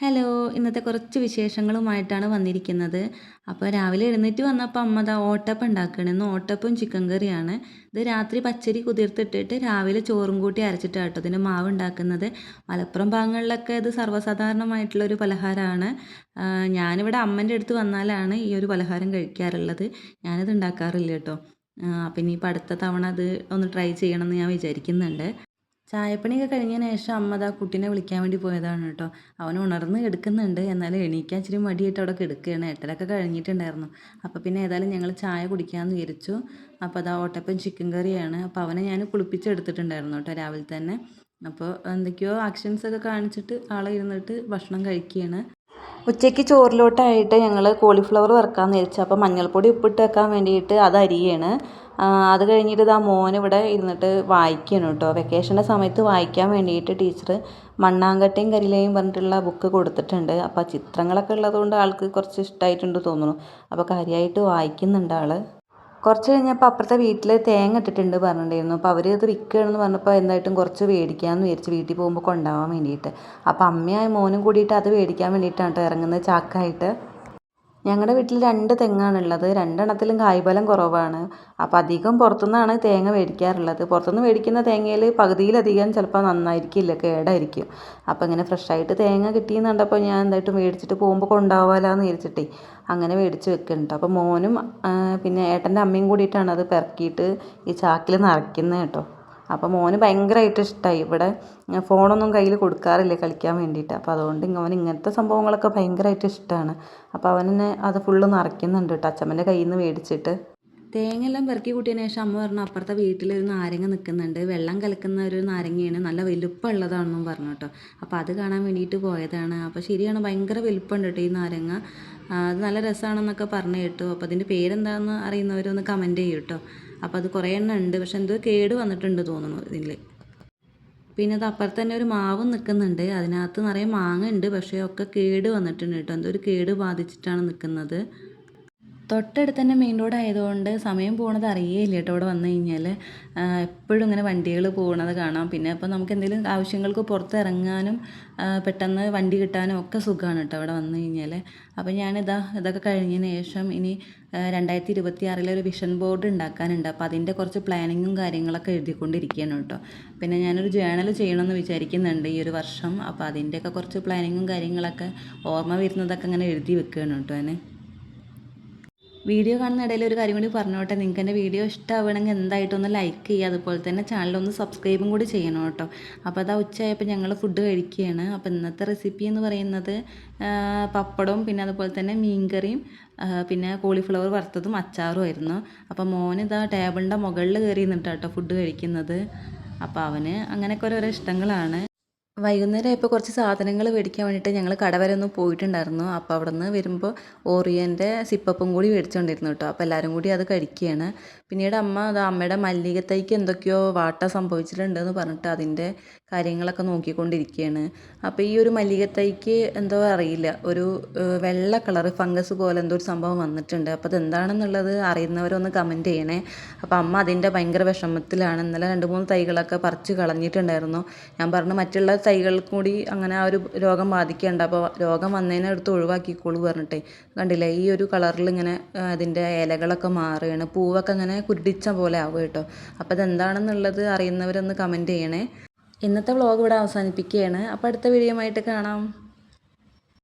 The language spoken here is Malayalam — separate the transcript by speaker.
Speaker 1: ഹലോ ഇന്നത്തെ കുറച്ച് വിശേഷങ്ങളുമായിട്ടാണ് വന്നിരിക്കുന്നത്. അപ്പോൾ രാവിലെ എഴുന്നേറ്റ് വന്നപ്പോൾ അമ്മ ദാ ഓട്ടപ്പം ഉണ്ടാക്കുകയാണ്. ഇന്ന് ഓട്ടപ്പും ചിക്കൻ കറിയാണ്. ഇത് രാത്രി പച്ചരി കുതിർത്തിട്ടിട്ട് രാവിലെ ചോറും കൂട്ടി അരച്ചിട്ടാണ് കേട്ടോ ഇതിന് മാവ് ഉണ്ടാക്കുന്നത്. മലപ്പുറം ഭാഗങ്ങളിലൊക്കെ ഇത് സർവസാധാരണമായിട്ടുള്ളൊരു പലഹാരമാണ്. ആ, ഞാനിവിടെ അമ്മന്റെ അടുത്ത് വന്നാലാണ് ഈ ഒരു പലഹാരം കഴിക്കാറുള്ളത്. ഞാനിത് ഉണ്ടാക്കാറില്ല കേട്ടോ. അപ്പം ഇനിയിപ്പോൾ അടുത്ത തവണ അത് ഒന്ന് ട്രൈ ചെയ്യണമെന്ന് ഞാൻ വിചാരിക്കുന്നുണ്ട്. ചായപ്പണിയൊക്കെ കഴിഞ്ഞതിന് ശേഷം അമ്മ അതാ കുട്ടീനെ വിളിക്കാൻ വേണ്ടി പോയതാണ് കേട്ടോ. അവൻ ഉണർന്ന് കിടക്കുന്നുണ്ട്. എന്നാലും എണീക്കാൻ ഇച്ചിരി മടിയായിട്ട് അവിടെ കിടക്കുകയാണ്. എട്ടരൊക്കെ കഴിഞ്ഞിട്ടുണ്ടായിരുന്നു. അപ്പോൾ പിന്നെ ഏതായാലും ഞങ്ങൾ ചായ കുടിക്കാമെന്ന് വിചാരിച്ചു. അപ്പോൾ അതാ ഓട്ടപ്പം ചിക്കൻ കറിയാണ് അപ്പോൾ അവനെ ഞാൻ കുളിപ്പിച്ചെടുത്തിട്ടുണ്ടായിരുന്നു കേട്ടോ രാവിലെ തന്നെ. അപ്പോൾ എന്തൊക്കെയോ ആക്ഷൻസ് ഒക്കെ കാണിച്ചിട്ട് ആളെ ഇരുന്നിട്ട് ഭക്ഷണം കഴിക്കുകയാണ്. ഉച്ചയ്ക്ക് ചോറിലോട്ടായിട്ട് ഞങ്ങൾ കോളിഫ്ലവർ വറുക്കാമെന്ന് വിചാരിച്ചു. അപ്പോൾ മഞ്ഞൾപ്പൊടി ഉപ്പിട്ട് വെക്കാൻ വേണ്ടിയിട്ട് അത് അരിയാണ്. അത് കഴിഞ്ഞിട്ട് ആ മോൻ ഇവിടെ ഇരുന്നിട്ട് വായിക്കുകയാണ് കേട്ടോ. വെക്കേഷന്റെ സമയത്ത് വായിക്കാൻ വേണ്ടിയിട്ട് ടീച്ചർ മണ്ണാങ്കട്ടയും കരിലയും പറഞ്ഞിട്ടുള്ള ബുക്ക് കൊടുത്തിട്ടുണ്ട്. അപ്പോൾ ചിത്രങ്ങളൊക്കെ ഉള്ളതുകൊണ്ട് ആൾക്ക് കുറച്ച് ഇഷ്ടമായിട്ടുണ്ട് തോന്നുന്നു. അപ്പോൾ കാര്യമായിട്ട് വായിക്കുന്നുണ്ട് ആൾ കുറച്ച് കഴിഞ്ഞപ്പോൾ അപ്പുറത്തെ വീട്ടിൽ തേങ്ങ ഇട്ടിട്ടുണ്ട് പറഞ്ഞിട്ടുണ്ടായിരുന്നു. അപ്പോൾ അവർ ഇത് വിൽക്കുകയാണെന്ന് പറഞ്ഞപ്പോൾ എന്തായിട്ടും കുറച്ച് മേടിക്കാമെന്ന് വിചാരിച്ച് വീട്ടിൽ പോകുമ്പോൾ കൊണ്ടുപോകാൻ വേണ്ടിയിട്ട്. അപ്പോൾ അമ്മയും മോനും കൂടിയിട്ട് അത് മേടിക്കാൻ വേണ്ടിയിട്ടാണ് കേട്ടോ ഇറങ്ങുന്നത് ചാക്കായിട്ട്. ഞങ്ങളുടെ വീട്ടിൽ രണ്ട് തെങ്ങാണുള്ളത്. രണ്ടെണ്ണത്തിലും കായ്ഫലം കുറവാണ്. അപ്പം അധികം പുറത്തുനിന്നാണ് തേങ്ങ മേടിക്കാറുള്ളത്. പുറത്തുനിന്ന് മേടിക്കുന്ന തേങ്ങയിൽ പകുതിയിലധികം ചിലപ്പോൾ നന്നായിരിക്കില്ല കേടായിരിക്കും. അപ്പം ഇങ്ങനെ ഫ്രഷായിട്ട് തേങ്ങ കിട്ടിയെന്ന് കണ്ടപ്പോൾ ഞാൻ എന്തായിട്ടും മേടിച്ചിട്ട് പോകുമ്പോൾ കൊണ്ടുപോകാമല്ലോ എന്ന് വിചാരിച്ചിട്ടേ അങ്ങനെ മേടിച്ച് വെക്കുന്നുണ്ട് അപ്പോൾ മോനും പിന്നെ ഏട്ടന്റെ അമ്മയും കൂടിയിട്ടാണ് അത് പെറുക്കിയിട്ട് ഈ ചാക്കിൽ നിറയ്ക്കുന്നത് കേട്ടോ. അപ്പോൾ മോന് ഭയങ്കരമായിട്ട് ഇഷ്ടമായി ഇവിടെ ഫോണൊന്നും കയ്യിൽ കൊടുക്കാറില്ല കളിക്കാൻ വേണ്ടിയിട്ട്. അപ്പോൾ അതുകൊണ്ട് അവൻ ഇങ്ങനത്തെ സംഭവങ്ങളൊക്കെ ഭയങ്കരമായിട്ട് ഇഷ്ടമാണ് അപ്പോൾ അവനെന്നെ അത് ഫുള്ള് നിറയ്ക്കുന്നുണ്ട് കേട്ടോ അച്ഛമ്മന്റെ കയ്യിൽ നിന്ന് മേടിച്ചിട്ട്. തേങ്ങ എല്ലാം പെറുക്കി കൂട്ടിയതിന് ശേഷം അമ്മ പറഞ്ഞു അപ്പുറത്തെ വീട്ടിലൊരു നാരങ്ങ നിൽക്കുന്നുണ്ട് വെള്ളം കലക്കുന്ന ഒരു നാരങ്ങയാണ്. നല്ല വലുപ്പമുള്ളതാണെന്നും പറഞ്ഞു കേട്ടോ അപ്പോൾ അത് കാണാൻ വേണ്ടിയിട്ട് പോയതാണ്. അപ്പോൾ ശരിയാണ് ഭയങ്കര വലുപ്പമുണ്ട് കേട്ടോ ഈ നാരങ്ങ. അത് നല്ല രസമാണെന്നൊക്കെ പറഞ്ഞു കേട്ടു. അപ്പോൾ അതിന്റെ പേരെന്താണെന്ന് അറിയുന്നവരൊന്ന് കമന്റ് ചെയ്യൂ കേട്ടോ അപ്പോൾ അത് കുറേ എണ്ണം ഉണ്ട്. പക്ഷെ എന്തോ കേട് വന്നിട്ടുണ്ട് തോന്നുന്നു ഇതിൽ പിന്നെ അത് അപ്പുറത്ത് തന്നെ ഒരു മാവ് നിൽക്കുന്നുണ്ട് അതിനകത്ത് നിറയെ മാങ്ങ ഉണ്ട്. പക്ഷേ ഒക്കെ കേട് വന്നിട്ടുണ്ട് കേട്ടോ. എന്തോ ഒരു കേട് ബാധിച്ചിട്ടാണ് നിൽക്കുന്നത് തൊട്ടടുത്ത് തന്നെ മെയിൻ റോഡ് ആയതുകൊണ്ട് സമയം പോകുന്നത് അറിയേയില്ല കേട്ടോ ഇവിടെ വന്നു കഴിഞ്ഞാൽ എപ്പോഴും ഇങ്ങനെ വണ്ടികൾ പോകുന്നത് കാണാം. പിന്നെ അപ്പോൾ നമുക്ക് എന്തെങ്കിലും ആവശ്യങ്ങൾക്ക് പുറത്ത് ഇറങ്ങാനും ആ, പെട്ടെന്ന് വണ്ടി കിട്ടാനും ഒക്കെ സുഖമാണ് കേട്ടോ ഇവിടെ വന്നു കഴിഞ്ഞാൽ അപ്പോൾ ഞാനിതാ ഇതൊക്കെ കഴിഞ്ഞതിന് ശേഷം ഇനി രണ്ടായിരത്തി ഇരുപത്തി ആറിലെ ഒരു വിഷൻ ബോർഡ് ഉണ്ടാക്കാനുണ്ട്. അപ്പോൾ അതിന്റെ കുറച്ച് പ്ലാനിങ്ങും കാര്യങ്ങളൊക്കെ എഴുതിക്കൊണ്ടിരിക്കുകയാണ് കേട്ടോ. പിന്നെ ഞാനൊരു ജേണൽ ചെയ്യണമെന്ന് വിചാരിക്കുന്നുണ്ട് ഈ ഒരു വർഷം. അപ്പോൾ അതിന്റെയൊക്കെ കുറച്ച് പ്ലാനിങ്ങും കാര്യങ്ങളൊക്കെ ഓർമ്മ വരുന്നതൊക്കെ അങ്ങനെ എഴുതി വെക്കുകയാണ് കേട്ടോ ഞാൻ വീഡിയോ കാണുന്ന ഇടയിൽ ഒരു കാര്യം കൂടി പറഞ്ഞോട്ടെ. നിങ്ങൾക്ക് എന്റെ വീഡിയോ ഇഷ്ടമാവണമെങ്കിൽ എന്തായിട്ടും ഒന്ന് ലൈക്ക് ചെയ്യുക. അതുപോലെ തന്നെ ചാനലൊന്ന് സബ്സ്ക്രൈബും കൂടി ചെയ്യണം കേട്ടോ. അപ്പോൾ അതാ ഉച്ചയായപ്പോൾ ഞങ്ങൾ ഫുഡ് കഴിക്കുകയാണ്. അപ്പോൾ ഇന്നത്തെ റെസിപ്പി എന്ന് പറയുന്നത് പപ്പടവും പിന്നെ അതുപോലെ തന്നെ മീൻകറിയും പിന്നെ കോളിഫ്ലവർ വറുത്തതും അച്ചാറും ആയിരുന്നു. അപ്പോൾ മോനിതാ ടേബിളിന്റെ മുകളിൽ കയറി നിന്നിട്ടാണ് കേട്ടോ ഫുഡ് കഴിക്കുന്നത്. അപ്പോൾ അവന് അങ്ങനെയൊക്കെ ഓരോരോ ഇഷ്ടങ്ങളാണ്. വൈകുന്നേരം ആയപ്പോൾ കുറച്ച് സാധനങ്ങൾ മേടിക്കാൻ വേണ്ടിയിട്ട് ഞങ്ങൾ കട വരെ ഒന്ന് പോയിട്ടുണ്ടായിരുന്നു. അപ്പോൾ അവിടെ നിന്ന് വരുമ്പോൾ ഓറിയന്റെ സിപ്പപ്പും കൂടി മേടിച്ചുകൊണ്ടിരുന്നു കേട്ടോ അപ്പോൾ എല്ലാവരും കൂടി അത് കഴിക്കുകയാണ്. പിന്നീട് അമ്മ അത് അമ്മയുടെ മല്ലികത്തൈക്ക് എന്തൊക്കെയോ വാട്ട സംഭവിച്ചിട്ടുണ്ടെന്ന് പറഞ്ഞിട്ട് അതിന്റെ കാര്യങ്ങളൊക്കെ നോക്കിക്കൊണ്ടിരിക്കുകയാണ്. അപ്പോൾ ഈ ഒരു മല്ലികത്തൈക്ക് എന്തോ അറിയില്ല. ഒരു വെള്ള കളർ ഫംഗസ് പോലെ എന്തോ ഒരു സംഭവം വന്നിട്ടുണ്ട്. അപ്പോൾ അതെന്താണെന്നുള്ളത് അറിയുന്നവരൊന്ന് കമന്റ് ചെയ്യണേ. അപ്പോൾ അമ്മ അതിന്റെ ഭയങ്കര വിഷമത്തിലാണ്. ഇന്നലെ രണ്ട് മൂന്ന് തൈകളൊക്കെ പറിച്ച് കളഞ്ഞിട്ടുണ്ടായിരുന്നു. ഞാൻ പറഞ്ഞു മറ്റുള്ള തൈകൾക്കും കൂടി അങ്ങനെ ആ ഒരു രോഗം ബാധിക്കേണ്ട. അപ്പോൾ രോഗം വന്നതിനെ എടുത്ത് ഒഴിവാക്കിക്കോളൂ പറഞ്ഞിട്ടേ. കണ്ടില്ലേ? ഈ ഒരു കളറിൽ ഇങ്ങനെ അതിന്റെ ഇലകളൊക്കെ മാറുകയാണ്. പൂവൊക്കെ അങ്ങനെ കുരുടിച്ച പോലെ ആവും കേട്ടോ. അപ്പോൾ അതെന്താണെന്നുള്ളത് അറിയുന്നവരൊന്ന് കമന്റ് ചെയ്യണേ. ഇന്നത്തെ വ്ളോഗ് ഇവിടെ അവസാനിപ്പിക്കുകയാണ്. അപ്പോൾ അടുത്ത വീഡിയോ ആയിട്ട് കാണാം.